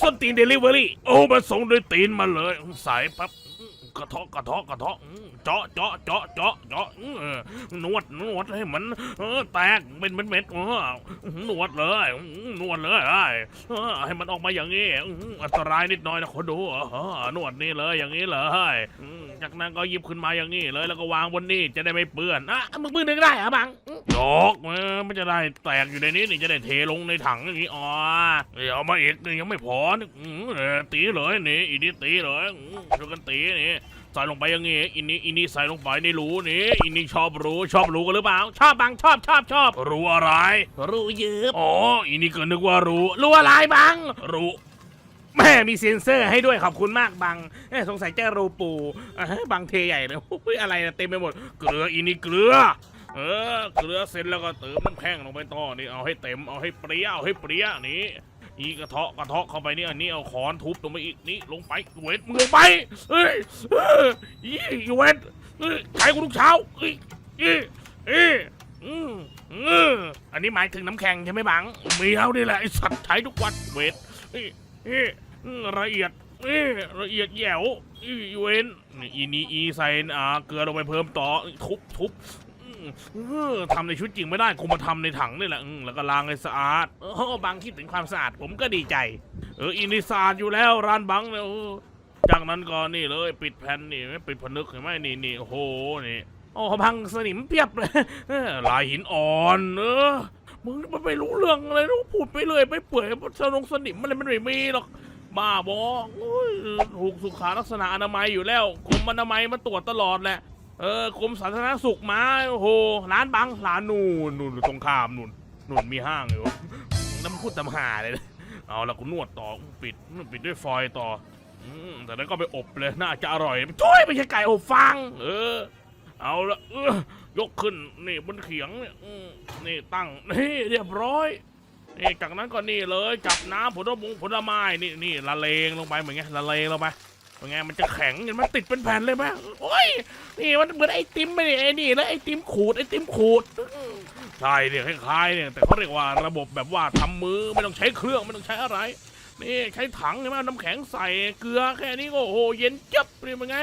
ส้นตีนเดลิเวอรี่ โอ้มาส่งด้วยตีนมาเลยสายปั๊บ กระเทาะกระเทาะกระเทาะอืมเจาะเจาะเจาะเจาะเจาะอืมเออนวดนวดให้มันเออแตกเป็นเม็ดเม็ดๆเออนวดเลยอืมนวดเลยเออให้มันออกมาอย่างนี้อืมอันตรายนิดหน่อยนะคนดูเออนวดนี่เลยอย่างนี้เลยอืมจากนั้นก็หยิบขึ้นมาอย่างนี้เลยแล้วก็วางบนนี่จะได้ไม่เปื้อนอะมึงมือนึงได้เหรอะบัง ดอกเออมันจะได้แตกอยู่ในนี้นี่จะได้เทลงในถังอย่างนี้อ๋อเดี๋ยวเอามาอีกนี่ยังไม่พอนี่อืมเออตีเลยนี่อีนี่ตีเลยอืมช่วยกันตีนี่ ใส่ลงไปอย่างงี้อินนี่อินนี่ใส่ลงไปในรูนี่อินนี่ชอบรู้ชอบรู้กันหรือเปล่า ชอบบังชอบชอบชอบ รู้อะไร รู้เยอะอ๋ออินนี่ก็นึกว่ารู้ รู้อะไรบังรู้แม่มีเซ็นเซอร์ให้ด้วยขอบคุณมากบังเอ้ยสงสัยจะรูปูอะบังเทใหญ่เลยอุ้ยอะไรนะเต็มไปหมด เกลืออินี่เกลือ เออ เกลือเสร็จแล้วก็เติมน้ำแข็งลงไปต่อนี่เอาให้เต็มเอาให้เปรี้ยวเอาให้เปรี้ยวนี่ อีกระเทาะกระเทาะเข้าไปนี่อันนี้เอาค้อนทุบลงไปอีกนี่ลงไปเวทมึงลงไปเอ้ยเอออีอีเวทเอ้ยใช้กูทุกเช้าเอ้ยเอ้ยเอ้ยอืมอืมอันนี้หมายถึงน้ำแข็งใช่ไหมบังมีเอานี่แหละไอสัตว์ใช้ทุกวันเวทเอ้ยเอ๊ะอืมละเอียดเอ๊ะละเอียดแหยวอีเวนนี่อีนี้อีใส่อ่าเกลือลงไปเพิ่มต่อทุบทุบ ทำในชุดจริงไม่ได้คงมาทำในถังนี่แหละแล้วก็ล้างให้สะอาดเออบางคิดถึงความสะอาดผมก็ดีใจ เอออีนี่สะอาดอยู่แล้วร้านบังเนี่ยเออจากนั้นก็นี่เลยปิดแผ่นนี่ปิดผนึกเห็นไหมนี่นี่โอ้โหนี่โอ้พังสนิมเพียบเลยลายหินอ่อนเออมึงมันไม่รู้เรื่องอะไรรู้พูดไปเลยไปเปื่อยสนงสนิมอะไรมันไม่มีหรอกบ้าบอโอ้ยถูกสุขาลักษณะอนามัยอยู่แล้วกรมอนามัยมาตรวจตลอดแหละ เออกรมสาธารณสุขมาโอ้โหร้านบังร้านนู่นนู่นตรงข้ามนู่นนู่นมีห้างอยู่น้ำพูดตำหาเลยนะเอาละกูนวดต่อปิดปิดด้วยฟอยล์ต่ออืมแต่นั้นก็ไปอบเลยน่าจะอร่อยช่วยไม่ใช่ไก่อบฟางเออ เอาละเออยกขึ้นนี่บนเขียงเนี่ยอืมนี่ตั้งนี่เรียบร้อยนี่จากนั้นก็นี่เลยจับน้ำผลมงผลไม้นี่นี่ละเลงลงไปเหมือนไงละเลงลงไป เป็นไงมันจะแข็งเห็นมันติดเป็นแผ่นเลยไหมโอ้ยนี่มันเหมือนไอติมไม่ไอ้นี่แล้วไอติมขูดไอติมขูดอืมใช่เนี่ยคล้ายๆเนี่ยแต่เขาเรียกว่าระบบแบบว่าทำมือไม่ต้องใช้เครื่องไม่ต้องใช้อะไรนี่ใช้ถังใช่ไหมเอาน้ำแข็งใส่เกลือแค่นี้ก็โอ้โหเย็นจับนี่เป็นไง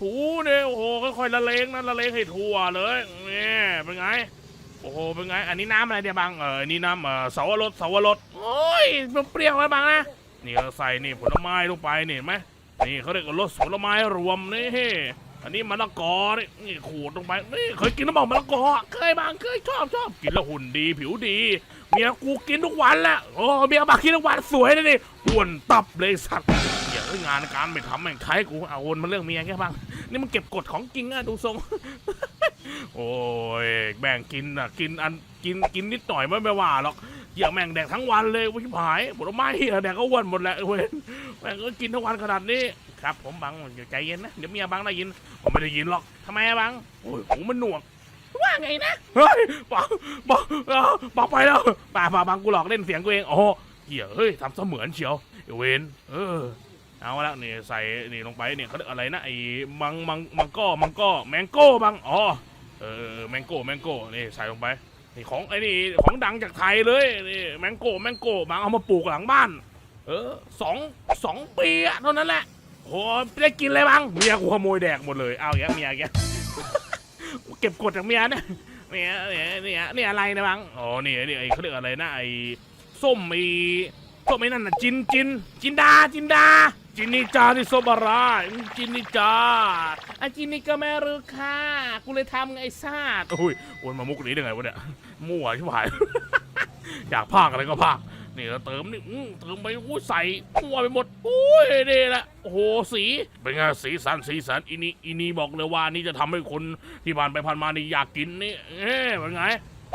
ถูเนี่ยโอ้โหค่อยๆละเลงนะละเลงให้ทั่วเลยนี่เป็นไงโอ้โหเป็นไง อันนี้น้ำอะไรเดี๋ยวบังเอออันนี้น้ำเออเสาวรสเสาวรสโอ้ยมันเปรี้ยวไหมบังนะนี่เราใส่นี่ผลไม้ลงไปนี่เห็นไหม นี่เขาเรียกว่ารสผลไม้รวมนี่อันนี้มะละกอนี่นี่ขูดลงไปนี่เคยกินน้ำบอกมะละกอเคยบางเคยชอบชอบกินแล้วหุ่นดีผิวดีเมียกูกินทุกวันแหละโอ้เมียมากินทุกวันสวยเลยนี่อ้วนตับเลยสัตว์อย่าเอ้ยงานการไม่ทำแม่งใช้กูเอาวนมาเรื่องเมียแค่บ้างนี่มันเก็บกดของจริงอะดูทรง โอ้ยแบ่งกินอะกินอันกินกินนิดหน่อยไม่ไม่ว่าหรอก หี้ยแม่งแดกทั้งวันเลยวิผายผลไม้เหี้ยแดกก็อ้วนหมดแหละเว้ยแม่งก็กินทั้งวันขนาดนี้ครับ ผมบังอย่าใจเย็นนะเดี๋ยวเมียบังได้ยินผมไม่ได้ยินหรอกทำไมอะบังโอ้ยหูมันหนวกว่าไงนะเฮ้ยบอกบอกบอกไปแล้วป่าป่าบังกูหลอกเล่นเสียงกูเองโอ้เหี้ยเฮ้ยทำเสมือนเชียวไอ้เวนเออเอาละนี่ใส่นี่ลงไปเนี่ยเขาเรียกอะไรนะไอ้มังมังมังก้อมังก้อแมงโก้บังอ๋อเออเออแมงโก้แมงโก้นี่ใส่ลงไป นี่ของไอ้นี่ของดังจากไทยเลยนี่แมงโก้แมงโก้บางเอามาปลูกหลังบ้าน เออสองสองปีอะเท่านั้นแหละโอ้ได้กินเลยบังเมียกูขโมยแดกหมดเลยเอาอย่างเงี้ยเมียแกเก็บกดจากเมียนะเนี่ยเนี่ยเนี่ยเนี่ยอะไรนะบังอ๋อนี่นี่ไอ้เขาเรียกอะไรนะไอ้ส้มไอ้ส้มไอ้นั่นน่ะจินจินจินดาจินดา จินนี่จาที่ส้มอะไรจินนี่จาอะจินนี่ก็ไม่รู้ค่ะ กูเลยทำไงไอ้ซาดโอ้ยวนมามุกนี้ได้ไงวะเนี่ย มั่วชิบหาย อยากพากอะไรก็พากนี่เราเติมนี่อื้อเติมไปอุ้ใส่มั่วไปหมดอุ้ยนี่แหละโอ้โหสี เป็นไงสีสันสีสันอีนี่อีนี่บอกเลยว่านี่จะทำให้คนที่ผ่านไปผ่านมานี่อยากกินนี่เอ๊ะเป็นไง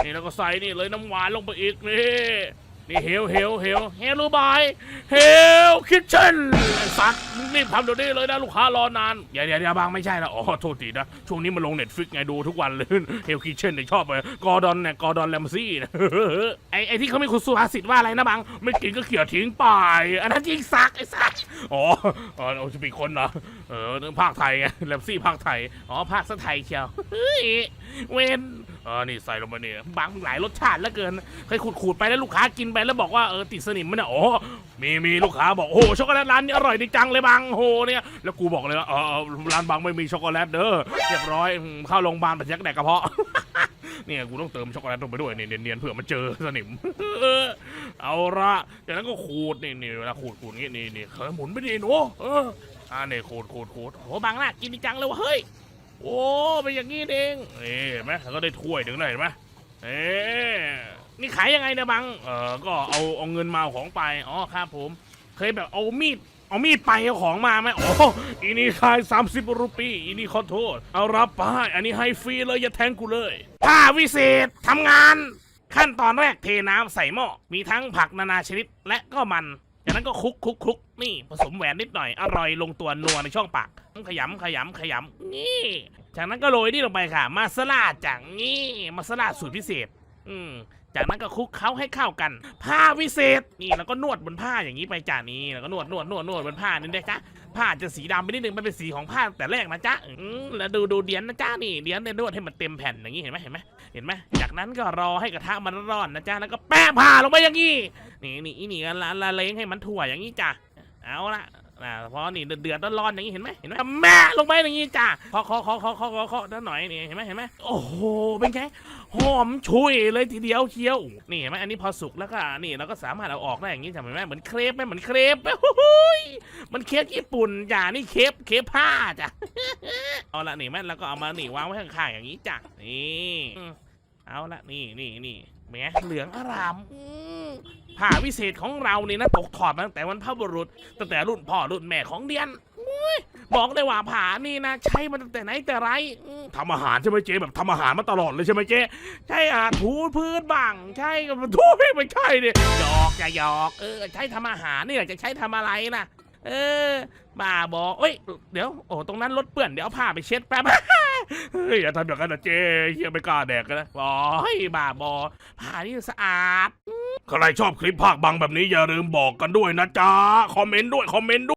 นี่แล้วก็ใส่นี่เลยน้ำหวานลงไปอีกนี่ นี่เฮลเฮลเฮลเฮลรูบายเฮลคิทเช่นสัตว์รีบทำเดี๋ยวนี้เลยนะลูกค้ารอนานอย่าอย่าอย่าบางไม่ใช่ละอ๋อโทษทีนะ ช่วงนี้มันลงเน็ตฟิกไงดูทุกวันเลยเฮลคิทเช่นเนี่ยชอบเลยกอร์ดอนเนี่ยกอร์ดอนแลมซี่นะไอไอที่เขาไม่คุณสุภาษิตว่าอะไรนะบังไม่กินก็เขี่ยทิ้งไป อันนั้นยิงซักไอ้สักอ๋ออ๋อเอาจะเป็นคนเหรอเออภาคไทยไงแลมซี่ภาคไทยอ๋อภาคสไทยเชียวเฮ้ยเวน ออนี่ใส่ลงไปเนี่ยบางหลายรสชาติเหลือเกินเคยขูดขูดๆไปแล้วลูกค้ากินไปแล้วบอกว่าเออติดสนิมมันเนี่ยโอ้มีมีลูกค้าบอกโอ้ช็อกโกแลตร้านนี้อร่อยดีจังเลยบางโหเนี่ยแล้วกูบอกเลยว่าเออเอร้านบางไม่มีช็อกโกแลตเด้อเรียบร้อยเข้าโรงพยาบาลไปยักแดกกระเพาะเนี่ยกูต้องเติมช็อกโกแลตลงไปด้วยเนี่ยเนียนๆเผื่อมันเจอสนิมเอาละจากนั้นก็ขูดนี่นี่เวลาขูดขูดงี้นี่นี่เคยหมุนไปดิหนูเอออ่าเนี่ยขูดขูดขูดโอ้บางน่ากินดีจังเลยวะเฮ้ย โอ้เป็นอย่างงี้เองเห็นไหมก็ได้ถ้วยถึงเลยเห็นไหมเอ๊นี่ขายยังไงนี่ยบังเออก็เอาเอาเงินมาเอาของไปอ๋อครับผม เคยแบบเอามีดเอามีดไปเอาของมาไหมโอ้อีนี่ขาย 30 รูปีอีนี่ขอโทษ เอารับไปอันนี้ให้ฟรีเลยอย่าแทงกูเลยผ้าวิเศษทำงาน ขั้นตอนแรกเทน้ำใส่หม้อมีทั้งผักนานาชนิดและก็มัน จากนั้นก็คลุกคลุกคลุกนี่ผสมแหวนนิดหน่อย อร่อยลงตัวนัวในช่องปาก ขยำขยำขยำนี่ จากนั้นก็โรยนี่ลงไปค่ะ มาสลาจังนี่มาสลาสูตรพิเศษ อืมจากนั้นก็คลุกเคล้าให้เข้ากัน ผ้าวิเศษ นี่แล้วก็นวดบนผ้าอย่างนี้ไปจ้านี้แล้วก็นวดนวดนวดนวดบนผ้านี่นะจ๊ะ ผ้าจะสีดำไปนิดนึงมันเป็นสีของผ้าแต่แรกนะจ๊ะอืมแล้วดูดูเดียนนะจ๊ะนี่เดียนเนี่ยนวดให้มันเต็มแผ่นอย่างนี้เห็นไหมเห็นไหมเห็นไหมจากนั้นก็รอให้กระทะมันร้อนนะจ๊ะแล้วก็แปะผ้าลงไปอย่างนี้นี่นี่อีนี่ก็ละละเลงให้มันถั่วอย่างนี้จ้ะเอาละ อ่าพอนี่เดือดเดือดร้อนๆอย่างนี้เห็นไหมเห็นไหมแม่ลงไปอย่างนี้จ้ะเคาะเคาะเคาะเคาะเคาะเคาะเคาะนิดหน่อยนี่เห็นไหมเห็นไหมโอ้โหเป็นไงหอมชุยเลยทีเดียวเชียวนี่เห็นไหมอันนี้พอสุกแล้วก็นี่เราก็สามารถเอาออกได้อย่างนี้จำเห็นไหมเหมือนเครปไหมเหมือนเครปไหมโอ้โหยมันเครปญี่ปุ่นจ้ะนี่เครปเครปผ้าจ้ะเอาละนี่แม่แล้วก็เอามานี่วางไว้ข้างๆอย่างนี้จ้ะนี่เอาละนี่นี่นี่แหมเหลืองอารามอื ผ้าวิเศษของเรานี่นะตกถอดมาตั้งแต่วันพระบุรุษ ตั้งแต่รุ่นพ่อรุ่นแม่ของเดียนอุ้ยบอกเลยว่าผ้านี่นะ ใช้มาตั้งแต่ไหนแต่ไรอืมทำอาหารใช่ไหมเจ๊แบบทำอาหารมาตลอดเลยใช่ไหมเจ๊ใช่อะถูพื้นบ้างใช่กับถูไม่ใช่เนี่ยหยอกอย่าหยอกเออใช้ทำอาหารนี่แหละจะใช้ทำอะไรนะ เออบ้าบอเอ้ย เดี๋ยว โอ้ ตรงนั้นรถเปื้อน เดี๋ยวเอาผ้าไปเช็ดแป๊บ เฮ้ยอย่าทำอย่างนั้นนะเจ๊เฮียไม่กล้าแดกกันนะบอยบ้าบอผ้านี่สะอาด ใครชอบคลิปภาคบังแบบนี้อย่าลืมบอกกันด้วยนะจ๊ะ คอมเมนต์ด้วย คอมเมนต์ด้วย